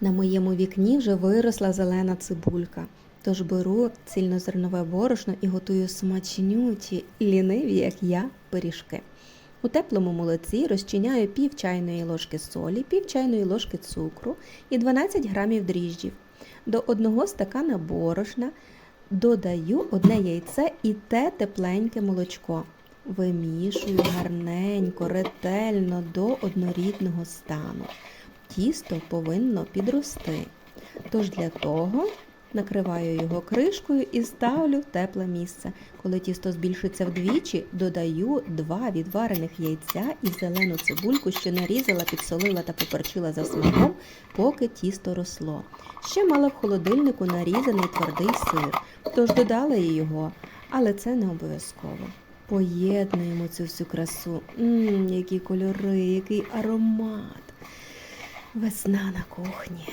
На моєму вікні вже виросла зелена цибулька. Тож беру цільнозернове борошно і готую смачнюті, ліниві, як я, пиріжки. У теплому молоці розчиняю пів чайної ложки солі, пів чайної ложки цукру і 12 грамів дріжджів. До одного стакана борошна додаю одне яйце і те тепленьке молочко. Вимішую гарненько, ретельно до однорідного стану. Тісто повинно підрости. Тож для того накриваю його кришкою і ставлю в тепле місце. Коли тісто збільшиться вдвічі, додаю два відварених яйця і зелену цибульку, що нарізала, підсолила та поперчила за смаком, поки тісто росло. Ще мала в холодильнику нарізаний твердий сир, тож додала його, але це не обов'язково. Поєднуємо цю всю красу. Мм, які кольори, який аромат. Весна на кухні.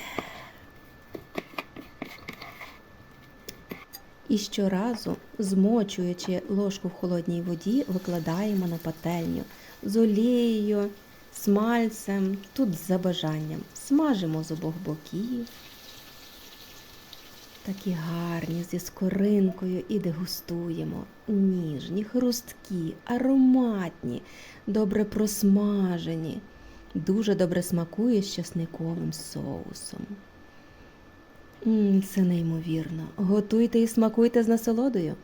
І щоразу, змочуючи ложку в холодній воді, викладаємо на пательню з олією, смальцем, тут за бажанням. Смажимо з обох боків. Такі гарні, зі скоринкою і дегустуємо. Ніжні, хрусткі, ароматні, добре просмажені. Дуже добре смакує з часниковим соусом. М, Це неймовірно. Готуйте і смакуйте з насолодою.